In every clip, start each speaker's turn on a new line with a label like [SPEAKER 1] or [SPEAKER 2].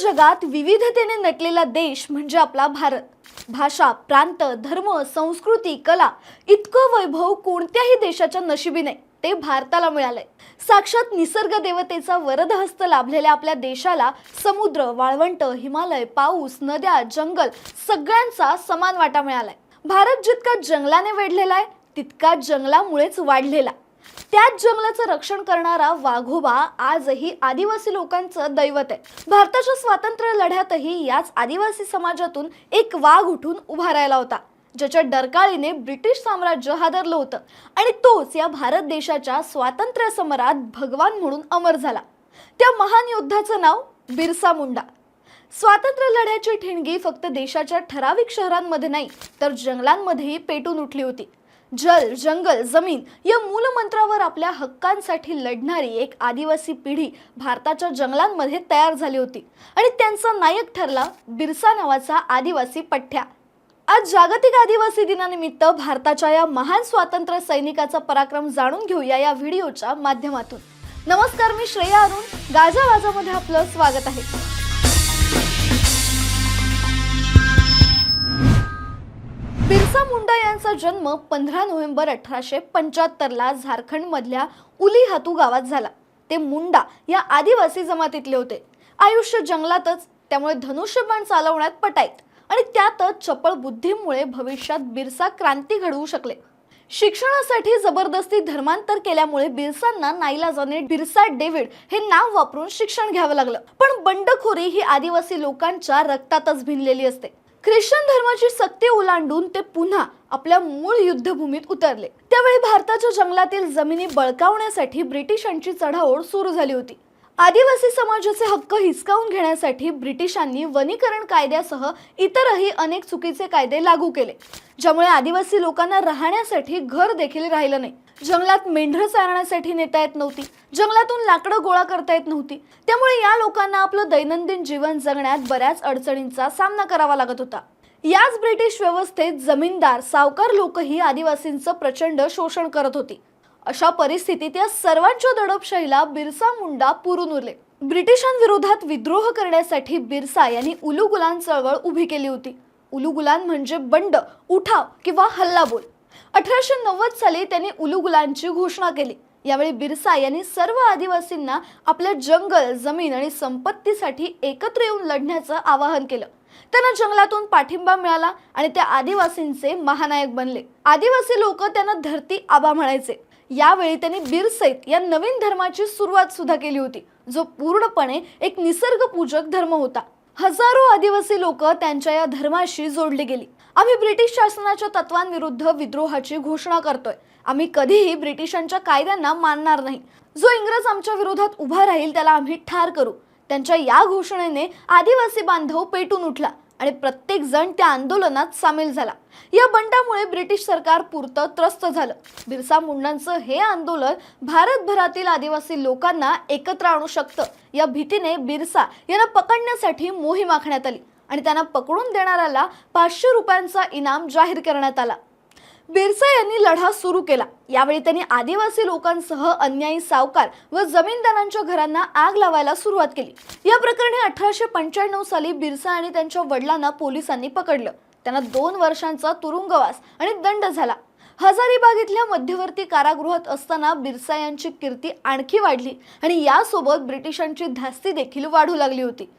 [SPEAKER 1] जगात विविधतेने नटलेला देश म्हणजे आपला भारत. भाषा प्रांत धर्म संस्कृती कला इतकं वैभव कोणत्याही देशाच्या नशिबी नाही ते भारताला मिळालंय. साक्षात निसर्ग देवतेचा वरदहस्त लाभलेल्या आपल्या देशाला समुद्र वाळवंट हिमालय पाऊस नद्या जंगल सगळ्यांचा समान वाटा मिळालाय. भारत जितका जंगलाने वेढलेला आहे तितका जंगलामुळेच वाढलेला. त्याच जंगलाचं रक्षण करणारा वाघोबा आजही आदिवासी लोकांचं दैवत आहे. भारताच्या स्वातंत्र्य लढ्यातही याच आदिवासी समाजातून एक वाघ उठून उभा राहिला होता ज्याच्या डरकाळीने ब्रिटिश साम्राज्य हादरलं होतं आणि तोच या भारत देशाच्या स्वातंत्र्य समरात भगवान म्हणून अमर झाला. त्या महान योद्धाचं नाव बिरसा मुंडा. स्वातंत्र्य लढ्याची ठिणगी फक्त देशाच्या ठराविक शहरांमध्ये नाही तर जंगलांमध्येही पेटून उठली होती. जल जंगल जमीन या मूलमंत्रावर आपल्या हक्कांसाठी लढणारी एक आदिवासी पिढी भारताच्या जंगलांमध्ये तयार झाली होती. आणि त्यांचा नायक ठरला बिरसा नावाचा आदिवासी पठ्ठ्या. आज जागतिक आदिवासी दिनानिमित्त भारताच्या या महान स्वातंत्र्य सैनिकाचा पराक्रम जाणून घेऊया या व्हिडिओच्या माध्यमातून. नमस्कार मी श्रेया अरुण. गाजावाजामध्ये आपलं स्वागत आहे. बिरसा मुंडा यांचा जन्म पंधरा नोव्हेंबर अठराशे पंच्याहत्तरला झारखंडमधल्या उली हातू गावात झाला. ते मुंडा या आदिवासी जमातीतले होते. आयुष्य जंगलातच त्यामुळे धनुष्यबाण चालवण्यात पटाईत आणि त्यातच चपळ बुद्धीमुळे भविष्यात बिरसा क्रांती घडवू शकले. शिक्षणासाठी जबरदस्ती धर्मांतर केल्यामुळे बिरसांना नाईलाजाने बिरसा डेव्हिड हे नाव वापरून शिक्षण घ्यावं लागलं. पण बंडखोरी ही आदिवासी लोकांच्या रक्तातच भिनलेली असते. ख्रिश्चन धर्माची सक्ती ओलांडून ते पुन्हा आपल्या मूळ युद्धभूमीत उतरले. त्यावेळी भारताच्या जंगलातील जमिनी बळकावण्यासाठी ब्रिटिशांची चढाओढ सुरू झाली होती. आदिवासी समाजाचे हक्क हिसकावून घेण्यासाठी ब्रिटिशांनी वनीकरण कायद्यासह इतरही अनेक चुकीचे कायदे लागू केले ज्यामुळे आदिवासी लोकांना राहण्यासाठी घर देखील राहिलं नाही. जंगलात मेंढरं चारण्यासाठी नेता येत नव्हती. जंगलातून लाकडं गोळा करता येत नव्हती. त्यामुळे या लोकांना आपलं दैनंदिन जीवन जगण्यात बऱ्याच अडचणींचा सामना करावा लागत होता. याच ब्रिटिश व्यवस्थेत जमीनदार सावकार लोकही आदिवासींचं प्रचंड शोषण करत होती. अशा परिस्थितीत या सर्वांच्या दडपशाहीला बिरसा मुंडा पुरून उरले. ब्रिटिशांविरोधात विद्रोह करण्यासाठी बिरसा यांनी उलुगुलान चळवळ उभी केली होती. उलुगुलान म्हणजे बंड उठाव किंवा हल्लाबोल. अठराशे नव्वद साली त्यांनी उलुगुलांची घोषणा केली. यावेळी बिरसा यांनी सर्व आदिवासींना आपल्या जंगल जमीन आणि संपत्तीसाठी एकत्र येऊन लढण्याचं आवाहन केलं. त्यांना जंगलातून पाठिंबा मिळाला आणि त्या आदिवासींचे महानायक बनले. आदिवासी लोक त्यांना धरती आबा म्हणायचे. यावेळी त्यांनी बिरसैत या नवीन धर्माची सुरुवात सुद्धा केली होती जो पूर्णपणे एक निसर्गपूजक धर्म होता. हजारो आदिवासी लोक त्यांच्या या धर्माशी जोडली गेली. आम्ही ब्रिटिश शासनाच्या तत्वांविरुद्ध विद्रोहाची घोषणा करतोय. आम्ही कधीही ब्रिटिशांच्या कायद्यांना मानणार नाही. जो इंग्रज आमच्या विरोधात उभा राहील त्याला आम्ही ठार करू. त्यांच्या या घोषणेने आदिवासी बांधव पेटून उठला आणि प्रत्येक जण त्या आंदोलनात सामील झाला. या बंडामुळे ब्रिटिश सरकार पुरतं त्रस्त झालं. बिरसा मुंडांचं हे आंदोलन भारतभरातील आदिवासी लोकांना एकत्र आणू शकतं. या भीतीने बिरसा यांना पकडण्यासाठी मोहीम आखण्यात आली. आणि त्यांना पकडून देणाऱ्याला पाचशे रुपयांचा इनाम जाहीर करण्यात आला. बिरसा यांनी लढा सुरू केला. यावेळी त्यांनी आदिवासी लोकांसह अन्यायी सावकार व जमीनदारांच्या घरांना आग लावायला सुरुवात केली. या प्रकरणी अठराशे पंच्याण्णव साली बिरसा आणि त्यांच्या वडिलांना पोलिसांनी पकडलं. त्यांना दोन वर्षांचा तुरुंगवास आणि दंड झाला. हजारीबाग इथल्या मध्यवर्ती कारागृहात असताना बिरसा यांची कीर्ती आणखी वाढली आणि यासोबत ब्रिटिशांची धास्ती देखील वाढू लागली होती.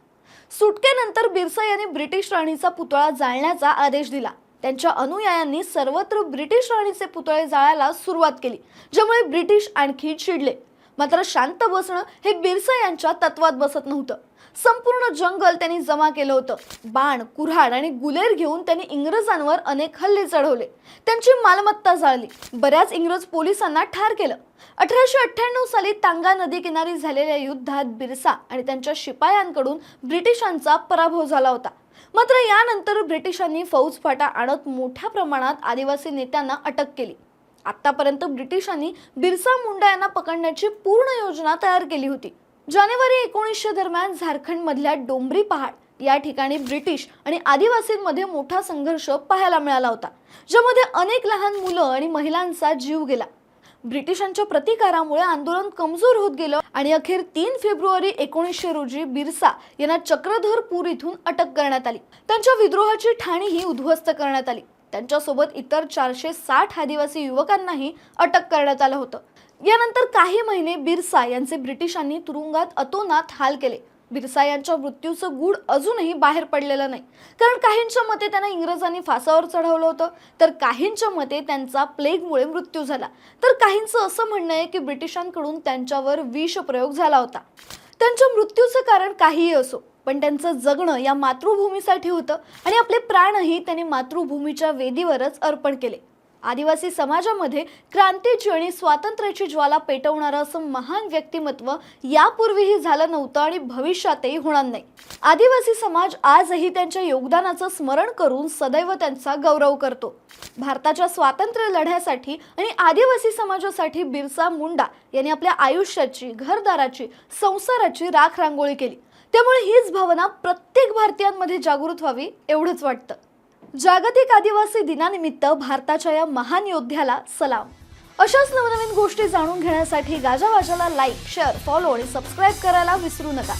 [SPEAKER 1] सुटकेनंतर बिरसा यांनी ब्रिटिश राणीचा पुतळा जाळण्याचा आदेश दिला. त्यांच्या अनुयायांनी सर्वत्र ब्रिटिश राणीचे पुतळे जाळायला सुरुवात केली ज्यामुळे ब्रिटिश आणखी चिडले. मात्र शांत बसणं हे बिरसा यांच्या तत्वात बसत नव्हतं. संपूर्ण जंगल त्यांनी जमा केलं होतं. बाण कुऱ्हाड आणि गुलेर घेऊन त्यांनी इंग्रजांवर अनेक हल्ले चढवले. त्यांची मालमत्ता जाळली. बऱ्याच इंग्रज पोलिसांना ठार केलं. अठराशे अठ्ठ्याण्णव साली तांगा नदी किनारी झालेल्या युद्धात बिरसा आणि त्यांच्या शिपायांकडून ब्रिटिशांचा पराभव झाला होता. मात्र यानंतर ब्रिटिशांनी फौजफाटा आणत मोठ्या प्रमाणात आदिवासी नेत्यांना अटक केली. आतापर्यंत ब्रिटिशांनी बिरसा मुंडा यांना पकडण्याची पूर्ण योजना तयार केली होती. जानेवारी एकोणीसशे दरम्यान झारखंडमधल्या डोंबरी पहाड या ठिकाणी ब्रिटिश आणि आदिवासींमध्ये मोठा संघर्ष पाहायला मिळाला होता ज्यामध्ये अनेक लहान मुलं आणि महिलांचा जीव गेला. ब्रिटिशांच्या प्रतिकारामुळे आंदोलन कमजोर होत गेलं आणि अखेर तीन फेब्रुवारी एकोणीसशे रोजी बिरसा यांना चक्रधरपूर इथून अटक करण्यात आली. त्यांच्या विद्रोहाची ठाणीही उद्ध्वस्त करण्यात आली. त्यांच्यासोबत इतर चारशे साठ आदिवासी युवकांनाही अटक करण्यात आलं होतं. यानंतर काही महिने बिरसा यांचे ब्रिटिशांनी तुरुंगात अतोनात हाल केले. बिरसा यांच्या मृत्यूचं गूढ अजूनही बाहेर पडलेलं नाही. कारण काहींच्या मते त्यांना इंग्रजांनी फासावर चढवलं होतं. तर काहींच्या मते त्यांचा प्लेगमुळे मृत्यू झाला. तर काहींचं असं म्हणणं आहे की ब्रिटिशांकडून त्यांच्यावर विष प्रयोग झाला होता. त्यांच्या मृत्यूचं कारण काहीही असो पण त्यांचं जगणं या मातृभूमीसाठी होतं आणि आपले प्राणही त्यांनी मातृभूमीच्या वेदीवरच अर्पण केले. आदिवासी समाजामध्ये क्रांतीची आणि स्वातंत्र्याची ज्वाला पेटवणारं असं महान व्यक्तिमत्व यापूर्वीही झालं नव्हतं आणि भविष्यातही होणार नाही. आदिवासी समाज आजही त्यांच्या योगदानाचं स्मरण करून सदैव त्यांचा गौरव करतो. भारताच्या स्वातंत्र्य लढ्यासाठी आणि आदिवासी समाजासाठी बिरसा मुंडा यांनी आपल्या आयुष्याची घरदाराची संसाराची राख रांगोळी केली. त्यामुळे हीच भावना प्रत्येक भारतीयांमध्ये जागृत व्हावी एवढंच वाटतं. जागतिक आदिवासी दिनानिमित्त भारताच्या या महान योद्ध्याला सलाम. अशाच नवनवीन गोष्टी जाणून घेण्यासाठी गाजावाजाला लाईक शेअर फॉलो आणि सबस्क्राईब करायला विसरू नका.